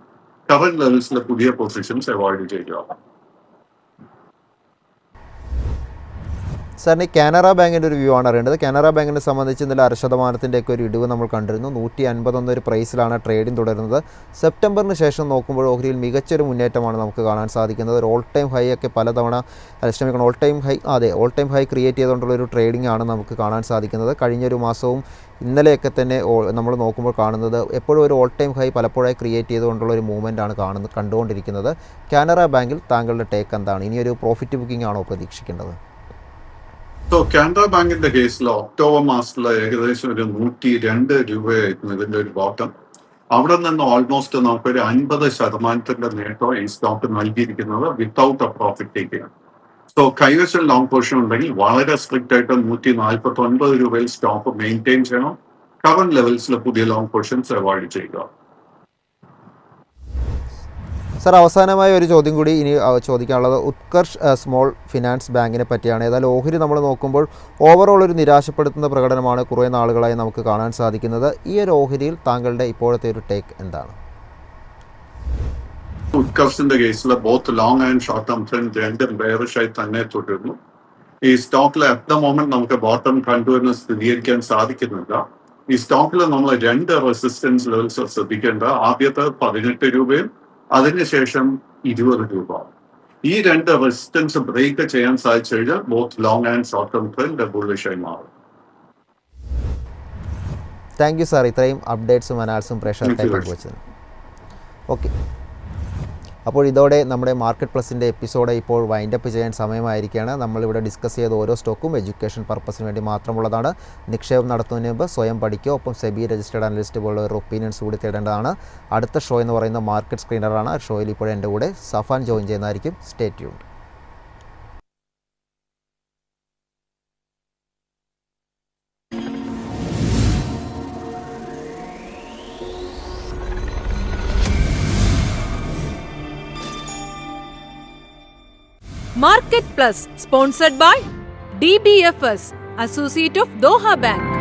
S3: കറന്റ് ലെവൽസിലെ പുതിയ പൊസിഷൻസ് അവോയ്ഡ് ചെയ്യുക.
S2: സാറിന് ഈ കാനറ ബാങ്കിന്റെ ഒരു വ്യൂ ആണ് അറിയേണ്ടത്. കാനറ ബാങ്കിനെ സംബന്ധിച്ച് ഇന്നലെ അര ശതമാനത്തിന്റെ ഒക്കെ ഒരു ഇടിവ് നമ്മൾ കണ്ടിരുന്നു. നൂറ്റി അൻപതൊന്നൊരു പ്രൈസിലാണ് ട്രേഡിംഗ് തുടരുന്നത്. സെപ്റ്റംബറിന് ശേഷം നോക്കുമ്പോൾ ഓഹരിയിൽ മികച്ചൊരു മുന്നേറ്റമാണ് നമുക്ക് കാണാൻ സാധിക്കുന്നത്. ഒരു ഓൾ ടൈം ഹൈ ഒക്കെ പലതവണ ശ്രമിക്കണം ഓൾ ടൈം ഹൈ അതെ ഓൾ ടൈം ഹൈ ക്രിയേറ്റ് ചെയ്തുകൊണ്ടുള്ള ഒരു ട്രേഡിംഗ് ആണ് നമുക്ക് കാണാൻ സാധിക്കുന്നത്. കഴിഞ്ഞൊരു മാസവും ഇന്നലെയൊക്കെ തന്നെ നമ്മൾ നോക്കുമ്പോൾ കാണുന്നത് എപ്പോഴും ഒരു ഓൾ ടൈം ഹൈ പലപ്പോഴായി ക്രിയേറ്റ് ചെയ്തുകൊണ്ടുള്ള ഒരു മൂവ്മെന്റ് ആണ് കാണുന്നത് കണ്ടുകൊണ്ടിരിക്കുന്നത്. കാനറ ബാങ്കിൽ താങ്കളുടെ ടേക്ക് എന്താണ്? ഇനിയൊരു പ്രോഫിറ്റ് ബുക്കിംഗ് ആണോ പ്രതീക്ഷിക്കേണ്ടത്?
S3: സോ കാനറ ബാങ്കിന്റെ കേസിൽ ഒക്ടോബർ മാസത്തിൽ ഏകദേശം ഒരു നൂറ്റി രണ്ട് രൂപയായിരുന്നു ഇതിന്റെ ഒരു ബോട്ടം അവിടെ നിന്ന് ഓൾമോസ്റ്റ് നമുക്കൊരു അൻപത് ശതമാനത്തിന്റെ നേട്ടം ഈ സ്റ്റോക്ക് നൽകിയിരിക്കുന്നത് without a profit taking so കൈവശം ലോങ് പോർഷൻ ഉണ്ടെങ്കിൽ വളരെ സ്ട്രിക്റ്റ് ആയിട്ട് നൂറ്റി നാൽപ്പത്തി ഒൻപത് രൂപയിൽ സ്റ്റോക്ക് മെയിന്റെയിൻ ചെയ്യണം. കറന്റ് ലെവൽസിൽ പുതിയ ലോങ് പോർഷൻസ് അവോയ്ഡ് ചെയ്യുക.
S2: സാർ അവസാനമായ ഒരു ചോദ്യം കൂടി ഇനി ചോദിക്കാനുള്ളത് ഉത്കർഷ് സ്മോൾ ഫിനാൻസ് ബാങ്കിനെ പറ്റിയാണ്. ഏതായാലും ഓഹരി നമ്മൾ നോക്കുമ്പോൾ ഓവറോൾ ഒരു നിരാശപ്പെടുത്തുന്ന പ്രകടനമാണ് കുറേ നാളുകളായി നമുക്ക് കാണാൻ സാധിക്കുന്നത്. ഈ ഒരു ഓഹരിയിൽ താങ്കളുടെ ഇപ്പോഴത്തെ ഒരു ടേക്ക് എന്താണ്?
S3: ഉത്കർഷിന്റെ കേസിൽ both long and short term trend രണ്ടും ബെയറിഷായി തന്നെ തുടരുന്നു. ഈ സ്റ്റോക്കിൽ അറ്റ് ദ മോമെന്റ് നമുക്ക് ബോട്ടം കണ്ടുവരുന്ന സ്ഥിരീകരിക്കാൻ സാധിക്കുന്നില്ല. ഈ സ്റ്റോക്കിൽ നമ്മൾ രണ്ട് റെസിസ്റ്റൻസ് ലെവൽസ് ശ്രദ്ധിക്കേണ്ട. ആദ്യത്തെ പതിനെട്ട് രൂപയും അതിനുശേഷം ഇരുപത് രൂപ. ഈ രണ്ട് റെസിസ്റ്റൻസ് ബ്രേക്ക് ചെയ്യാൻ സാധിച്ചു കഴിഞ്ഞാൽ both long and short term trend ബുള്ളിഷായി മാറും.
S2: താങ്ക് യു സാർ ഇത്രയും അപ്ഡേറ്റ്സും അനാൾസും പ്രേക്ഷകർക്കായി. പങ്കുവച്ചത് ഓക്കെ അപ്പോൾ ഇതോടെ നമ്മുടെ മാർക്കറ്റ് പ്ലസിന്റെ എപ്പിസോഡ് ഇപ്പോൾ വൈൻഡപ്പ് ചെയ്യാൻ സമയമായിരിക്കുകയാണ്. നമ്മളിവിടെ ഡിസ്കസ് ചെയ്ത ഓരോ സ്റ്റോക്കും എഡ്യൂക്കേഷൻ പർപ്പസിന് വേണ്ടി മാത്രമുള്ളതാണ്. നിക്ഷേപം നടത്തുന്നതിന് മുമ്പ് സ്വയം പഠിക്കുക ഒപ്പം സെബി രജിസ്റ്റേഡ് അനലിസ്റ്റ് പോലുള്ള ഒരു ഒപ്പീനിയൻസ് കൂടി തേടേണ്ടതാണ്. അടുത്ത ഷോ എന്ന് പറയുന്ന മാർക്കറ്റ് സ്ക്രീനറാണ് ഷോയിൽ ഇപ്പോൾ എന്റെ കൂടെ സഫാൻ ജോയിൻ ചെയ്യുന്നതായിരിക്കും. Stay tuned
S1: Market Plus, sponsored by DBFS, Associate of Doha Bank.